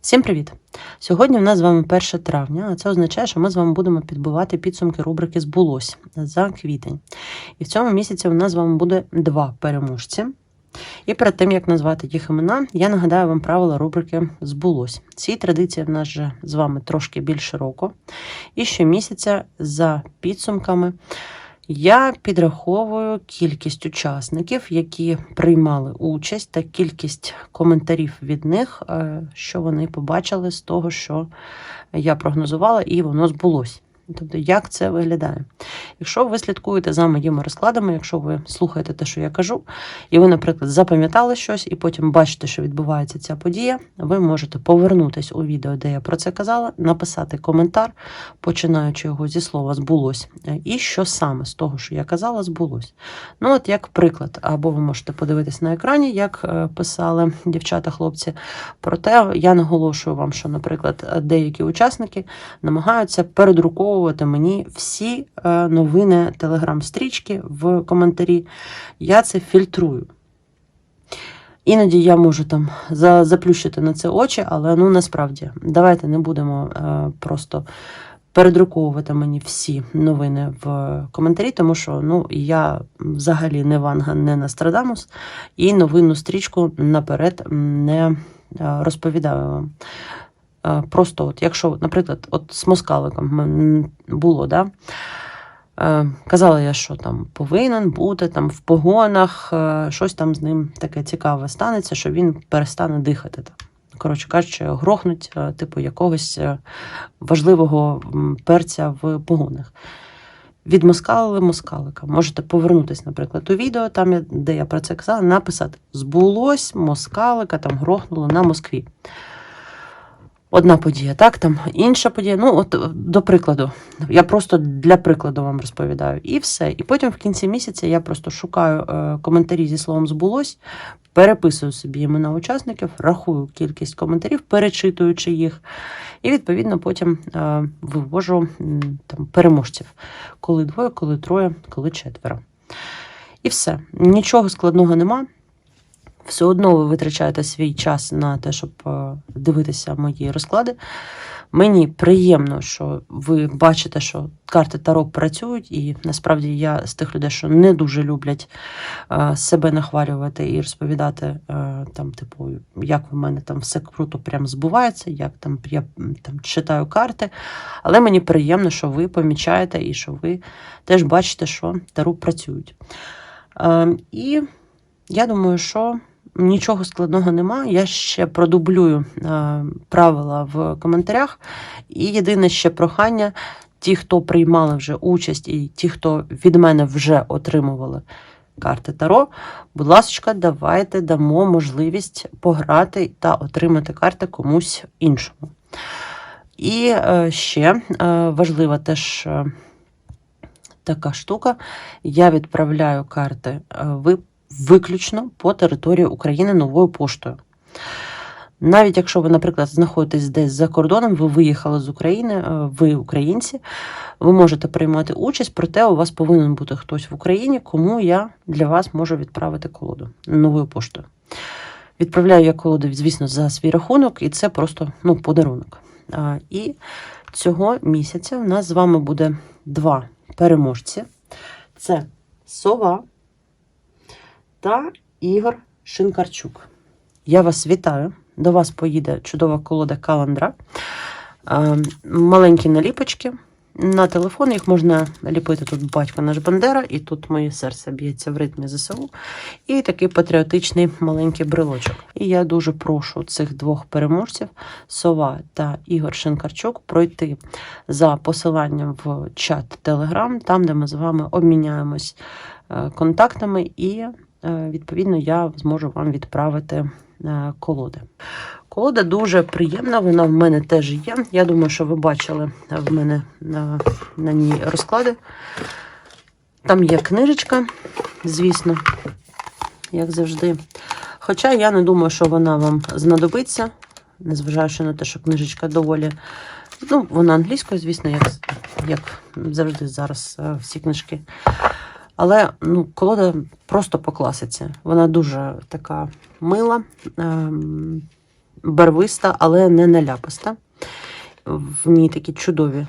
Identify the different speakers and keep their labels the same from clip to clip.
Speaker 1: Всім привіт! Сьогодні в нас з вами 1 травня, а це означає, що ми з вами будемо підбивати підсумки рубрики Збулось за квітень. І в цьому місяці у нас з вами буде два переможці. І перед тим, як назвати їх імена, я нагадаю вам правила рубрики Збулось. Ці традиції в нас вже з вами трошки більше року. І щомісяця за підсумками я підраховую кількість учасників, які приймали участь, та кількість коментарів від них, е, що вони побачили з того, що я прогнозувала, і воно збулось. Тобто, як це виглядає? Якщо ви слідкуєте за моїми розкладами, якщо ви слухаєте те, що я кажу, і ви, наприклад, запам'ятали щось, і потім бачите, що відбувається ця подія, ви можете повернутись у відео, де я про це казала, написати коментар, починаючи його зі слова збулось, і що саме з того, що я казала, збулось. Ну, от як приклад, або ви можете подивитись на екрані, як е, писали дівчата-хлопці. Проте я наголошую вам, що, наприклад, деякі учасники намагаються передруковувати мені всі е, новини телеграм-стрічки в коментарі. Я це фільтрую. Іноді я можу там за- заплющити на це очі, але ну насправді давайте не будемо е, просто передруковувати мені всі новини в коментарі, тому що ну я взагалі не Ванга, не Нострадамус, і новинну стрічку наперед не е, розповідаю вам. Е, Просто, от, якщо, наприклад, от з москаликом було, да? Е, Казала я, що там повинен бути там в погонах, е, щось там з ним таке цікаве станеться, що він перестане дихати. Коротше кажучи, грохнуть, типу, якогось важливого перця в погонах. Відмоскалили москалика. Можете повернутися, наприклад, у відео, там, де я про це казала, написати: збулось москалика, там грохнуло на Москві. Одна подія, так, там інша подія. Ну, от до прикладу, я просто для прикладу вам розповідаю. І все. І потім в кінці місяця я просто шукаю е, коментарі зі словом збулось, переписую собі імена учасників, рахую кількість коментарів, перечитуючи їх, і відповідно потім е, вивожу там переможців. Коли двоє, коли троє, коли четверо. І все. Нічого складного нема. Все одно ви витрачаєте свій час на те, щоб е, дивитися мої розклади. Мені приємно, що ви бачите, що карти Таро працюють, і насправді я з тих людей, що не дуже люблять е, себе нахвалювати і розповідати, е, там, типу, як в мене там все круто прям збувається, як там я там читаю карти. Але мені приємно, що ви помічаєте і що ви теж бачите, що Таро працюють. Е, І я думаю, що нічого складного нема. Я ще продублюю е, правила в коментарях. І єдине ще прохання: ті, хто приймали вже участь, і ті, хто від мене вже отримували карти Таро, будь ласка, давайте дамо можливість пограти та отримати карти комусь іншому. І е, ще е, важлива теж. Така штука. Я відправляю карти ви виключно по території України новою поштою. Навіть якщо ви, наприклад, знаходитесь десь за кордоном, ви виїхали з України, е, ви українці, ви можете приймати участь, проте у вас повинен бути хтось в Україні, кому я для вас можу відправити колоду новою поштою. Відправляю я колоди, звісно, за свій рахунок, і це просто ну, подарунок. І цього місяця у нас з вами буде два переможці. Це Сова та Ігор Шинкарчук. Я вас вітаю. До вас поїде чудова колода каландра. Маленькі наліпочки. На телефон їх можна ліпити тут батько наш Бандера, і тут моє серце б'ється в ритмі ЗСУ. І такий патріотичний маленький брелочок. І я дуже прошу цих двох переможців, Сова та Ігор Шинкарчук, пройти за посиланням в чат Telegram, там, де ми з вами обміняємось е, контактами, і відповідно я зможу вам відправити е, колоди. Колода дуже приємна, вона в мене теж є. Я думаю, що ви бачили в мене на, на ній розклади. Там є книжечка, звісно, як завжди. Хоча я не думаю, що вона вам знадобиться, незважаючи на те, що книжечка доволі. Ну, вона англійською, звісно, як, як завжди зараз е, всі книжки. Але ну, колода просто по класиці. Вона дуже така мила. Ем, барвиста, але не наляписта. В ній такі чудові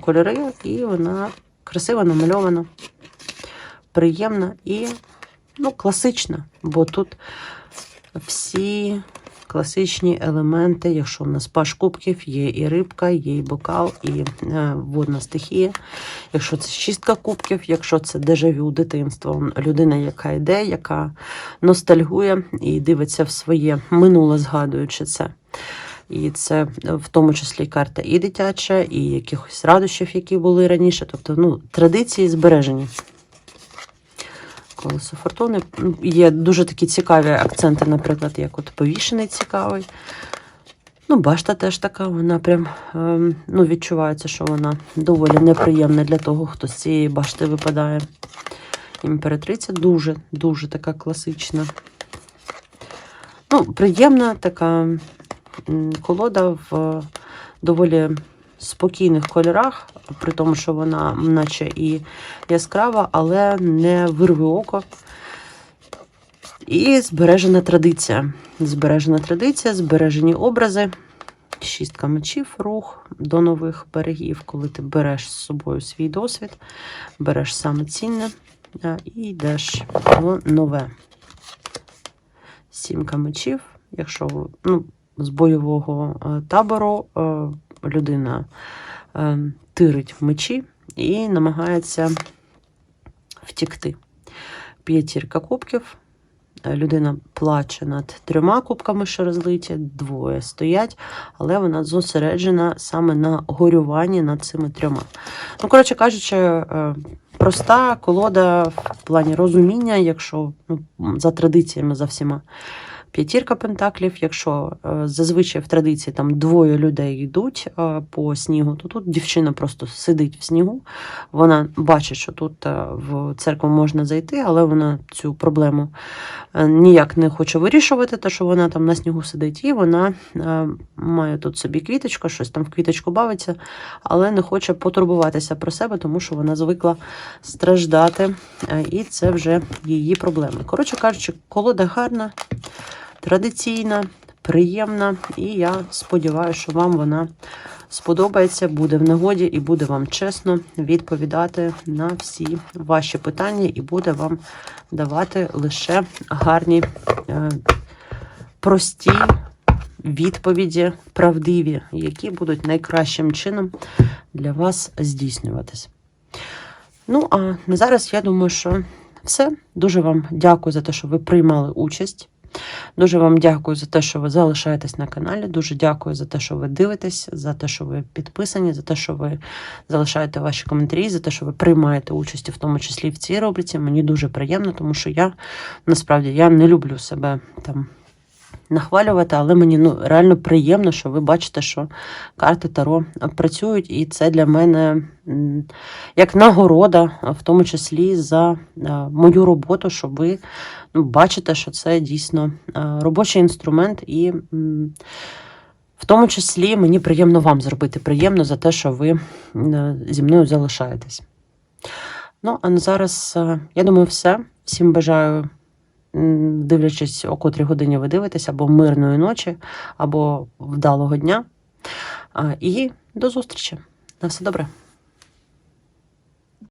Speaker 1: кольори, і вона красиво намальована, приємна і ну, класична, бо тут всі класичні елементи, якщо в нас паш кубків, є і рибка, є і бокал, і е, водна стихія. Якщо це шістка кубків, якщо це дежавю дитинства, людина, яка йде, яка ностальгує і дивиться в своє минуле, згадуючи це. І це е, в тому числі карта і дитяча, і якихось радощів, які були раніше. Тобто, ну, традиції збережені. Колесо фортуни. Є дуже такі цікаві акценти, наприклад, як от повішений цікавий. Ну, башта теж така, вона прям ем, ну, відчувається, що вона доволі неприємна для того, хто з цієї башти випадає. Імператриця дуже, дуже така класична. Ну, приємна така колода в доволі спокійних кольорах, при тому, що вона наче і яскрава, але не вирве око. І збережена традиція. Збережена традиція, збережені образи. Шістка мечів, рух до нових берегів, коли ти береш з собою свій досвід, береш саме цінне і йдеш в нове. Сімка мечів. Якщо ну, з бойового е, табору е, людина е, тирить мечі і намагається втікти. П'ятірка кубків. Людина плаче над трьома кубками, що розлиті, двоє стоять, але вона зосереджена саме на горюванні над цими трьома. Ну, коротше кажучи, е, проста колода в плані розуміння, якщо ну, за традиціями, за всіма. П'ятірка пентаклів, якщо е, зазвичай в традиції там двоє людей йдуть е, по снігу, то тут дівчина просто сидить в снігу. Вона бачить, що тут е, в церкву можна зайти, але вона цю проблему ніяк не хоче вирішувати, те, що вона там на снігу сидить, і вона має тут собі квіточку, щось там в квіточку бавиться, але не хоче потурбуватися про себе, тому що вона звикла страждати, е, і це вже її проблеми. Коротше кажучи, колода гарна, традиційна, приємна, і я сподіваюся, що вам вона сподобається, буде в нагоді і буде вам чесно відповідати на всі ваші питання, і буде вам давати лише гарні, е, прості відповіді, правдиві, які будуть найкращим чином для вас здійснюватись. Ну, а на зараз я думаю, що все. Дуже вам дякую за те, що ви приймали участь. Дуже вам дякую за те, що ви залишаєтесь на каналі. Дуже дякую за те, що ви дивитесь, за те, що ви підписані, за те, що ви залишаєте ваші коментарі, за те, що ви приймаєте участь, в тому числі в цій рубриці. Мені дуже приємно, тому що я насправді я не люблю себе там нахвалювати, але мені ну реально приємно, що ви бачите, що карти Таро працюють, і це для мене як нагорода, в тому числі за мою роботу, що ви ну, бачите, що це дійсно робочий інструмент, і в тому числі мені приємно вам зробити приємно за те, що ви зі мною залишаєтесь. Ну, а на зараз, я думаю, все. Всім бажаю, дивлячись, о котрій годині ви дивитесь, або мирної ночі, або вдалого дня. І до зустрічі. На все добре.